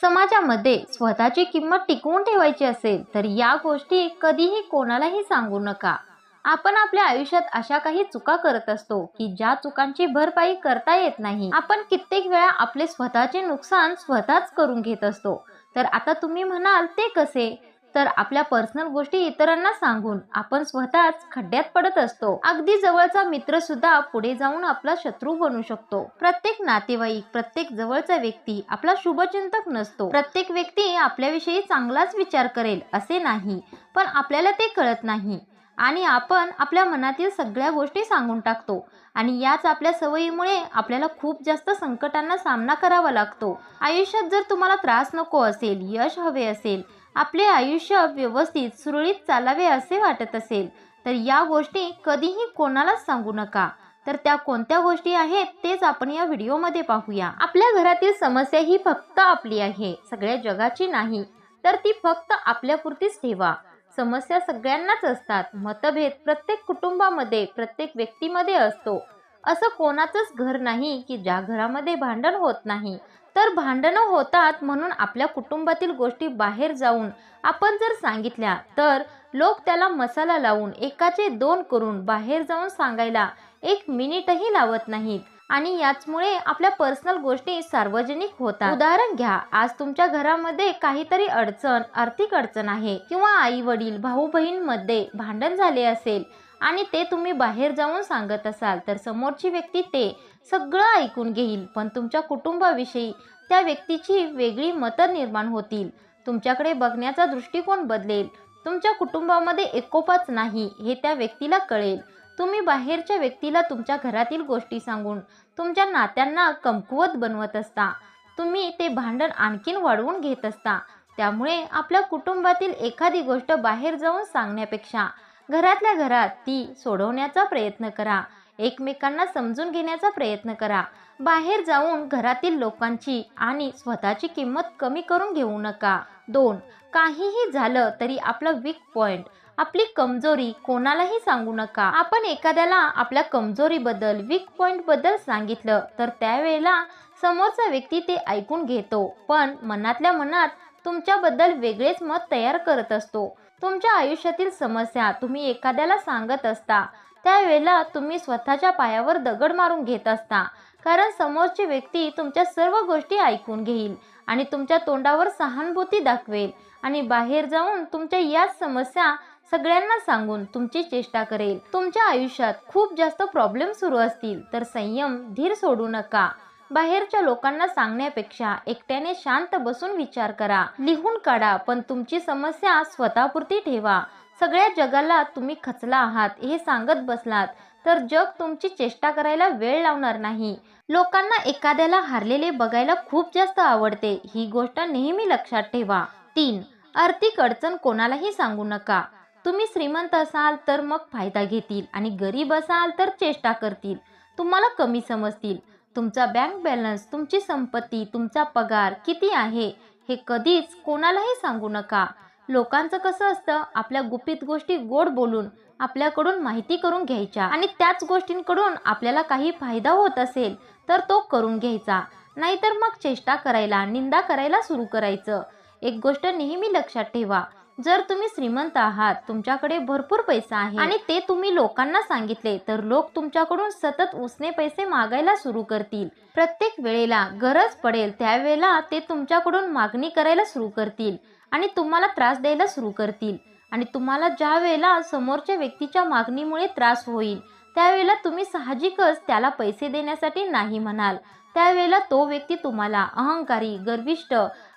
समाजामध्ये स्वतःची किंमत टिकवून ठेवायची असेल तर या गोष्टी कधीही कोणालाही सांगू नका. आपण आपल्या आयुष्यात अशा काही चुका करत असतो की ज्या चुकांची भरपाई करता येत नाही. आपण कित्येक वेळा आपले स्वतःचे नुकसान स्वतःच करून घेत असतो. तर आता तुम्ही म्हणाल ते कसे? तर आपल्या पर्सनल गोष्टी इतरांना सांगून आपण स्वतःच खड्ड्यात पडत असतो. अगदी जवळचा मित्र सुद्धा पुढे जाऊन आपला शत्रू बनू शकतो. प्रत्येक नातेवाईक प्रत्येक जवळचा व्यक्ती आपला शुभचिंतक नसतो. प्रत्येक व्यक्ती आपल्याविषयी चांगलाच विचार करेल असे नाही पण आपल्याला ते कळत नाही. आणि आपण आपल्या मनातील सगळ्या गोष्टी सांगून टाकतो. आणि याच आपल्या सवयीमुळे आपल्याला खूप जास्त संकटांना सामना करावा लागतो. आयुष्यात जर तुम्हाला त्रास नको असेल यश हवे असेल आपले आयुष्य व्यवस्थित सुरळीत चालावे असे वाटत असेल तर या गोष्टी कधीही कोणालाच सांगू नका. तर त्या कोणत्या गोष्टी आहेत तेच आपण या व्हिडिओमध्ये पाहूया. आपल्या घरातील समस्या ही फक्त आपली आहे सगळ्या जगाची नाही तर ती फक्त आपल्यापुरतीच ठेवा. समस्या सगळ्यांनाच असतात. मतभेद प्रत्येक कुटुंबामध्ये प्रत्येक व्यक्तीमध्ये असतो. असं कोणाचंच घर नाही की ज्या घरामध्ये भांडण होत नाही. तर भांडणं होतात म्हणून आपल्या कुटुंबातील गोष्टी बाहेर जाऊन आपण जर सांगितल्या तर लोक त्याला मसाला लावून एकाचे दोन करून बाहेर जाऊन सांगायला एक मिनिटही लावत नाहीत आणि याचमुळे आपल्या पर्सनल गोष्टी सार्वजनिक होतात. उदाहरण घ्या आज तुमच्या घरामध्ये काहीतरी अडचण आर्थिक अडचण आहे किंवा आई वडील भाऊ बहीणमध्ये भांडण झाले असेल आणि ते तुम्ही बाहेर जाऊन सांगत असाल तर समोरची व्यक्ती ते सगळं ऐकून घेईल. पण तुमच्या कुटुंबाविषयी त्या व्यक्तीची वेगळी मतं निर्माण होतील. तुमच्याकडे बघण्याचा दृष्टिकोन बदलेल. तुमच्या कुटुंबामध्ये एकोपाच नाही हे त्या व्यक्तीला कळेल. तुम्ही बाहेरच्या व्यक्तीला तुमच्या घरातील गोष्टी सांगून तुमच्या नात्यांना कमकुवत बनवत असता. तुम्ही ते भांडण आणखीन वाढवून घेत असता. त्यामुळे आपल्या कुटुंबातील एखादी गोष्ट बाहेर जाऊन सांगण्यापेक्षा घरातल्या घरात ती सोडवण्याचा प्रयत्न करा. एकमेकांना समजून घेण्याचा प्रयत्न करा. बाहेर जाऊन घरातील लोकांची आणि स्वतःची किंमत कमी करून घेऊ नका. दोन काहीही झालं तरी आपलं वीक पॉइंट आपली कमजोरी कोणालाही सांगू नका. आपण एखाद्याला आपल्या कमजोरीबद्दल वीक पॉइंटबद्दल सांगितलं तर त्यावेळेला समोरचा व्यक्ती ते ऐकून घेतो. पण मनातल्या मनात तुमच्याबद्दल वेगळेच मत तयार करत असतो. तुमच्या आयुष्यातील समस्या तुम्ही एखाद्याला सांगत असता त्यावेळेला तुम्ही स्वतःच्या पायावर दगड मारून घेत असता. कारण समोरची व्यक्ती तुमच्या सर्व गोष्टी ऐकून घेईल आणि तुमच्या तोंडावर सहानुभूती दाखवेल आणि बाहेर जाऊन तुमच्या याच समस्या सगळ्यांना सांगून तुमची चेष्टा करेल. तुमच्या आयुष्यात खूप जास्त प्रॉब्लेम सुरू असतील तर संयम धीर सोडू नका. बाहेरच्या लोकांना सांगण्यापेक्षा एकट्याने शांत बसून विचार करा. लिहून काढा पण तुमची समस्या स्वतःपुरती ठेवा. सगळ्या जगाला तुम्ही खचला आहात हे सांगत बसलात तर जग तुमची चेष्टा करायला वेळ लावणार नाही. लोकांना एखाद्याला हारलेले बघायला खूप जास्त आवडते ही गोष्ट नेहमी लक्षात ठेवा. तीन आर्थिक अडचण कोणालाही सांगू नका. तुम्ही श्रीमंत असाल तर मग फायदा घेतील आणि गरीब असाल तर चेष्टा करतील. तुम्हाला कमी समजतील. तुमचा बँक बॅलन्स तुमची संपत्ती तुमचा पगार किती आहे हे कधीच कोणालाही सांगू नका. लोकांचं कसं असतं आपल्या गुपित गोष्टी गोड बोलून आपल्याकडून माहिती करून घ्यायच्या आणि त्याच गोष्टींकडून आपल्याला काही फायदा होत असेल तर तो करून घ्यायचा. नाहीतर मग चेष्टा करायला निंदा करायला सुरू करायचं. एक गोष्ट नेहमी लक्षात ठेवा जर तुम्ही श्रीमंत आहात तुमच्याकडे भरपूर पैसा आहे. आणि ते तुम्ही लोकांना सांगितले तर लोक तुमच्याकडून सतत उसने पैसे मागायला सुरू करतील. प्रत्येक वेळेला गरज पडेल त्यावेळेला ते तुमच्याकडून मागणी करायला सुरू करतील. आणि तुम्हाला त्रास द्यायला सुरू करतील. आणि तुम्हाला ज्या वेळेला समोरच्या व्यक्तीच्या मागणीमुळे त्रास होईल त्यावेळेला तुम्ही साहजिकच त्याला पैसे देण्यासाठी नाही म्हणाल. त्यावेळेला तो व्यक्ती तुम्हाला अहंकारी गर्विष्ठ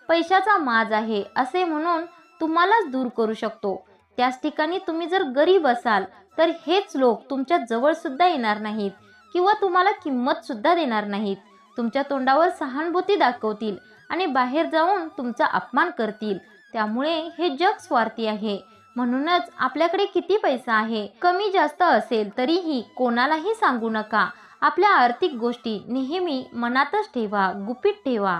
पैशाचा माज आहे असे म्हणून तुम्हालाच दूर करू शकतो. त्याच ठिकाणी तुम्ही जर गरीब असाल तर हेच लोक तुमच्या जवळ सुद्धा येणार नाहीत किंवा तुम्हाला किंमत सुद्धा देणार नाहीत. तुमच्या तोंडावर सहानुभूती दाखवतील आणि बाहेर जाऊन तुमचा अपमान करतील. त्यामुळे हे जग स्वार्थी आहे. म्हणूनच आपल्याकडे किती पैसा आहे कमी जास्त असेल तरीही कोणालाही सांगू नका. आपल्या आर्थिक गोष्टी नेहमी मनातच ठेवा गुपित ठेवा.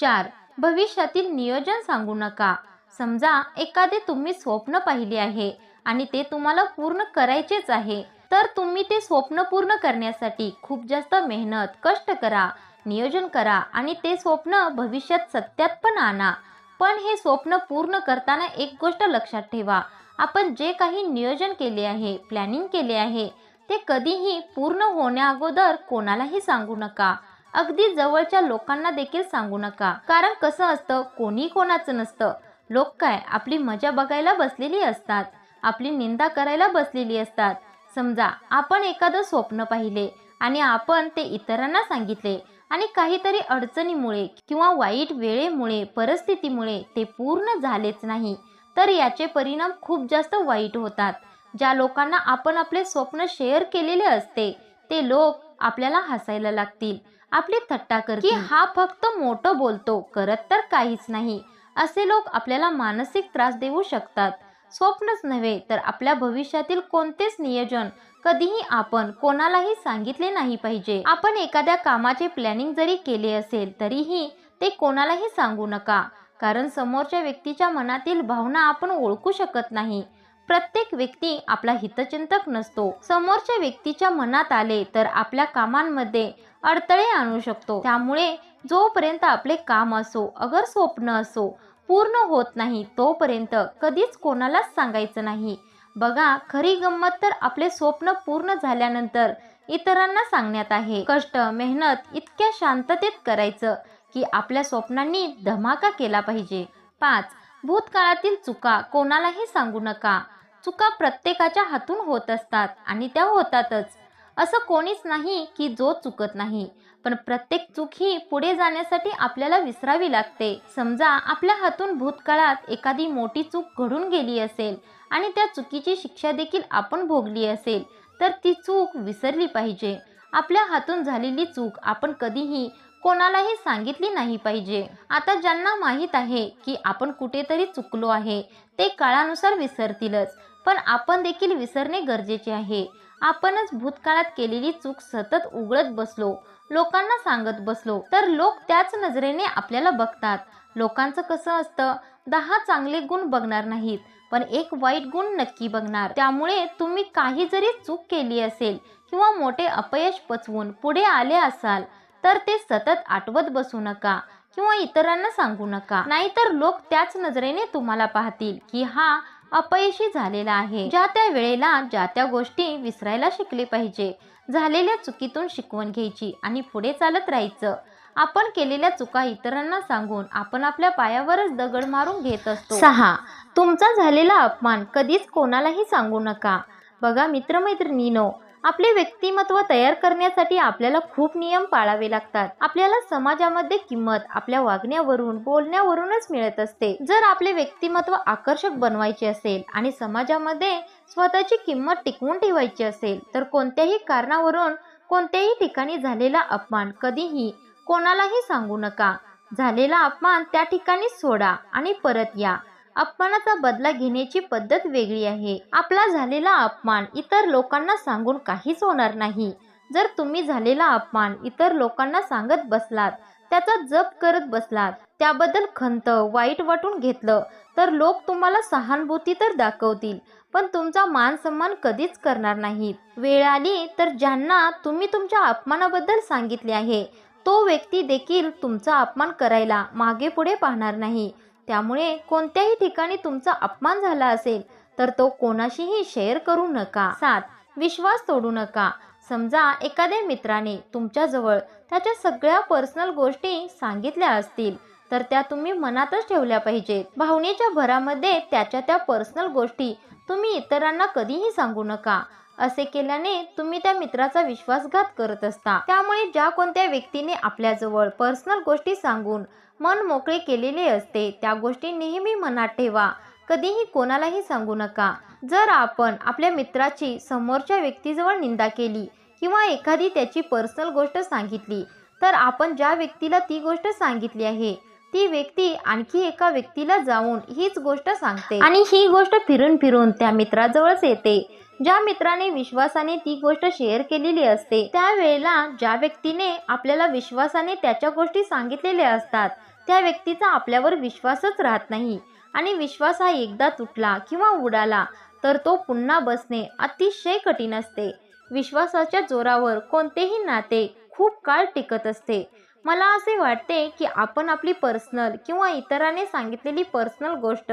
चार. भविष्यातील नियोजन सांगू नका. समजा एखादे तुम्ही स्वप्न पाहिले आहे आणि ते तुम्हाला पूर्ण करायचेच आहे तर तुम्ही ते स्वप्न पूर्ण करण्यासाठी खूप जास्त मेहनत कष्ट करा नियोजन करा आणि ते स्वप्न भविष्यात सत्यात पण आणा. पण हे स्वप्न पूर्ण करताना एक गोष्ट लक्षात ठेवा आपण जे काही नियोजन केले आहे प्लॅनिंग केले आहे ते कधीही पूर्ण होण्याअगोदर कोणालाही सांगू नका. अगदी जवळच्या लोकांना देखील सांगू नका. कारण कसं असतं कोणी कोणाचं नसतं. लोक काय? आपली मजा बघायला बसलेली असतात. आपली निंदा करायला बसलेली असतात. समजा आपण एखादं स्वप्न पाहिले आणि आपण ते इतरांना सांगितले आणि काहीतरी अडचणीमुळे किंवा वाईट वेळेमुळे परिस्थितीमुळे ते पूर्ण झालेच नाही तर याचे परिणाम खूप जास्त वाईट होतात. ज्या लोकांना आपण आपले स्वप्न शेअर केलेले असते ते लोक आपल्याला हसायला लागतील आपली थट्टा करतील. की हा फक्त मोठं बोलतो करत तर काहीच नाही. असे लोक आपल्याला मानसिक त्रास देऊ शकतात. स्वप्नच नव्हे तर आपल्या भविष्यातील कोणतेच नियोजन कधीही आपण कोणालाही सांगितले नाही पाहिजे. आपण एखाद्या कामाचे प्लॅनिंग जरी केले असेल तरीही ते कोणालाही सांगू नका. कारण समोरच्या व्यक्तीच्या मनातील भावना आपण ओळखू शकत नाही. प्रत्येक व्यक्ती आपला हितचिंतक नसतो. समोरच्या व्यक्तीच्या मनात आले तर आपल्या कामांमध्ये अडथळे आणू शकतो. त्यामुळे जोपर्यंत आपले काम असो अगर स्वप्न असो पूर्ण होत नाही तोपर्यंत कधीच कोणालाच सांगायचं नाही. बघा खरी गंमत तर आपले स्वप्न पूर्ण झाल्यानंतर इतरांना सांगण्यात आहे. कष्ट मेहनत इतक्या शांततेत करायचं की आपल्या स्वप्नांनी धमाका केला पाहिजे. पाच भूतकाळातील चुका कोणालाही सांगू नका. चुका प्रत्येकाच्या हातून होत असतात आणि त्या होतातच. असं कोणीच नाही की जो चुकत नाही. पण प्रत्येक चूक ही पुढे जाण्यासाठी आपल्याला विसरावी लागते. समजा आपल्या हातून भूतकाळात एखादी मोठी चूक घडून गेली असेल आणि त्या चुकीची शिक्षा देखील आपण भोगली असेल तर ती चूक विसरली पाहिजे. आपल्या हातून झालेली चूक आपण कधीही कोणालाही सांगितली नाही पाहिजे. आता ज्यांना माहीत आहे की आपण कुठेतरी चुकलो आहे ते काळानुसार विसरतीलच. पण आपण देखील विसरणे गरजेचे आहे. आपणच भूतकाळात केलेली चूक सतत उघडत बसलो लोकांना सांगत बसलो. तर लोक त्याच नजरेने आपल्याला बघतात. लोकांचं कसं असतं? दहा चांगले गुण बघणार नाहीत पण एक वाईट गुण नक्की बघणार. त्यामुळे तुम्ही काही जरी चूक केली असेल किंवा मोठे अपयश पचवून पुढे आले असाल तर ते सतत आठवत बसू नका किंवा इतरांना सांगू नका. नाहीतर लोक त्याच नजरेने तुम्हाला पाहतील की हा अपयशी झालेला आहे. ज्या त्या वेळेला ज्या त्या गोष्टी विसरायला शिकले पाहिजे. झालेल्या चुकीतून शिकवण घ्यायची आणि पुढे चालत राहायचं. आपण केलेल्या चुका इतरांना सांगून आपण आपल्या पायावरच दगड मारून घेत असतो. सहा. तुमचा झालेला अपमान कधीच कोणालाही सांगू नका. बघा मित्रमैत्रिणीनो आपले व्यक्तिमत्व तयार करण्यासाठी आपल्याला खूप नियम पाळावे लागतात. आपल्याला समाजामध्ये किंमत आपल्या वागण्यावरून बोलण्यावरूनच मिळत असते. जर आपले व्यक्तिमत्व आकर्षक बनवायचे असेल आणि समाजामध्ये स्वतःची किंमत टिकवून ठेवायची असेल तर कोणत्याही कारणावरून कोणत्याही ठिकाणी झालेला अपमान कधीही कोणालाही सांगू नका. झालेला अपमान त्या ठिकाणी सोडा आणि परत या. अपमानाचा बदला घेण्याची पद्धत वेगळी आहे. आपला झालेला अपमान इतर लोकांना सांगून काहीच होणार नाही. जर तुम्ही झालेला अपमान इतर लोकांना सांगत बसलात त्याचा जप करत बसलात त्याबद्दल खंत वाईट वाटून घेतलं तर लोक तुम्हाला सहानुभूती तर दाखवतील पण तुमचा मान सन्मान कधीच करणार नाहीत वेळ आली तर ज्यांना तुम्ही तुमच्या अपमानाबद्दल सांगितले आहे तो व्यक्ती देखील तुमचा अपमान करायला मागे पुढे पाहणार नाही. त्यामुळे कोणत्याही ठिकाणी तुमचा अपमान झाला असेल तर तो कोणाशीही शेअर करू नका. सात विश्वास तोडू नका. समजा एखाद्या मित्राने तुमच्याजवळ त्याच्या सगळ्या पर्सनल गोष्टी सांगितल्या असतील तर त्या तुम्ही मनातच ठेवल्या पाहिजेत. भावनेच्या भरामध्ये त्याच्या त्या पर्सनल गोष्टी तुम्ही इतरांना कधीही सांगू नका. असे केल्याने तुम्ही त्या मित्राचा विश्वासघात करत असता. त्यामुळे ज्या कोणत्या व्यक्तीने आपल्याजवळ पर्सनल गोष्टी सांगून मन मोकळे केलेले असते. त्या गोष्टी नेहमी मनात ठेवा. कधीही कोणालाही सांगू नका. जर आपण आपल्या मित्राची समोरच्या व्यक्तीजवळ निंदा केली किंवा एखादी त्याची पर्सनल गोष्ट सांगितली तर आपण ज्या व्यक्तीला ती गोष्ट सांगितली आहे ती व्यक्ती आणखी एका व्यक्तीला जाऊन हीच गोष्ट सांगते. आणि ही गोष्ट फिरून फिरून त्या मित्राजवळच येते. ज्या मित्राने विश्वासाने ती गोष्ट शेअर केलेली असते त्यावेळेला ज्या व्यक्तीने आपल्याला विश्वासाने त्याच्या गोष्टी सांगितलेल्या असतात त्या व्यक्तीचा आपल्यावर विश्वासच राहत नाही. आणि विश्वास हा एकदा तुटला किंवा उडाला तर तो पुन्हा बसणे अतिशय कठीण असते. विश्वासाच्या जोरावर कोणतेही नाते खूप काळ टिकत असते. मला असे वाटते की आपण आपली पर्सनल किंवा इतराने सांगितलेली पर्सनल गोष्ट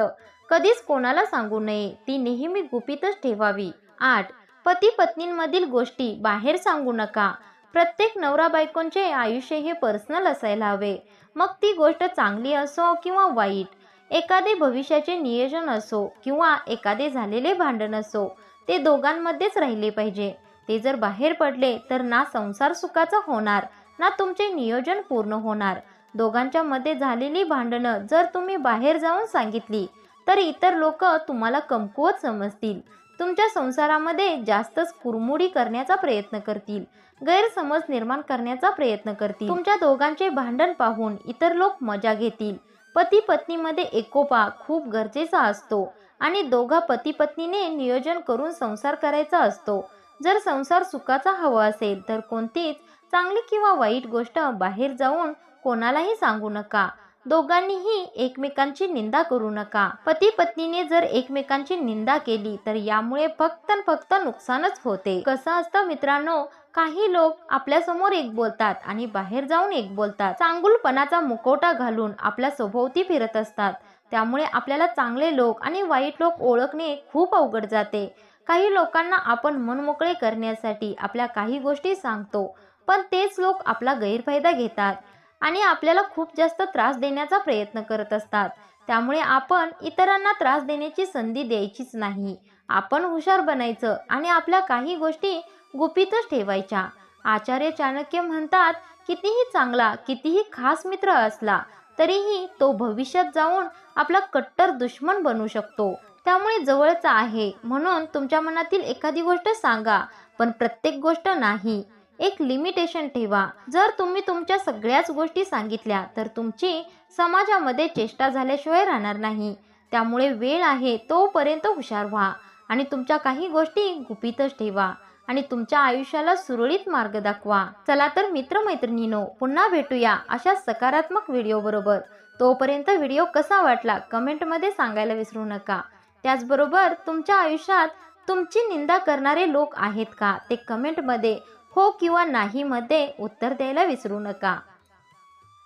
कधीच कोणाला सांगू नये ती नेहमी गुपितच ठेवावी. आठ पती पत्नींमधील गोष्टी बाहेर सांगू नका. प्रत्येक नवरा बायकोंचे आयुष्य हे पर्सनल असायला हवे. मग ती गोष्ट चांगली असो किंवा वाईट एखादे भविष्याचे नियोजन असो किंवा एखादे झालेले भांडण असो ते दोघांमध्येच राहिले पाहिजे. ते जर बाहेर पडले तर ना संसार सुखाचा होणार ना तुमचे नियोजन पूर्ण होणार. दोघांच्या मध्ये झालेली भांडणं जर तुम्ही बाहेर जाऊन सांगितली तर इतर लोक तुम्हाला कमकुवत समजतील. तुमच्या संसारामध्ये जास्तच कुरमुडी करण्याचा प्रयत्न करतील. गैरसमज निर्माण करण्याचा प्रयत्न करतील. तुमच्या दोघांचे भांडण पाहून इतर लोक मजा घेतील. पती पत्नीमध्ये एकोपा खूप गरजेचा असतो आणि दोघा पती पत्नीने नियोजन करून संसार करायचा असतो. जर संसार सुखाचा हवा असेल तर कोणतीच चांगली किंवा वाईट गोष्ट बाहेर जाऊन कोणालाही सांगू नका. दोघांनीही एकमेकांची निंदा करू नका. पती पत्नीने जर एकमेकांची निंदा केली तर यामुळे फक्त फक्त नुकसानच होते. कसं असतं मित्रांनो? काही लोक आपल्यासमोर एक बोलतात आणि बाहेर जाऊन एक बोलतात. चांगुलपणाचा मुखवटा घालून आपल्या सभोवती फिरत असतात. त्यामुळे आपल्याला चांगले लोक आणि वाईट लोक ओळखणे खूप अवघड जाते. काही लोकांना आपण मनमोकळे करण्यासाठी आपल्या काही गोष्टी सांगतो पण तेच लोक आपला गैरफायदा घेतात आणि आपल्याला खूप जास्त त्रास देण्याचा प्रयत्न करत असतात. त्यामुळे आपण इतरांना त्रास देण्याची संधी द्यायचीच नाही. आपण हुशार बनायचं आणि आपल्या काही गोष्टी गुपितच ठेवायच्या. आचार्य चाणक्य म्हणतात कितीही चांगला कितीही खास मित्र असला तरीही तो भविष्यात जाऊन आपला कट्टर दुश्मन बनू शकतो. त्यामुळे जवळचा आहे. म्हणून तुमच्या मनातील एखादी गोष्ट सांगा पण प्रत्येक गोष्ट नाही. एक लिमिटेशन ठेवा. जर तुम्ही तुमच्या सगळ्याच गोष्टी सांगितल्या तर तुमची समाजामध्ये चेष्टा झाल्याशिवाय राहणार नाही. त्यामुळे वेळ आहे तोपर्यंत हुशार व्हा आणि तुमच्या काही गोष्टी गुपितच ठेवा. आणि तुमच्या आयुष्याला सुरळीत मार्ग दाखवा. चला तर मित्रमैत्रिणीनो पुन्हा भेटूया अशा सकारात्मक व्हिडिओ बरोबर. तोपर्यंत व्हिडिओ कसा वाटला कमेंटमध्ये सांगायला विसरू नका. त्याचबरोबर तुमच्या आयुष्यात तुमची निंदा करणारे लोक आहेत का ते कमेंटमध्ये हो किंवा नाही मध्ये उत्तर द्यायला विसरू नका.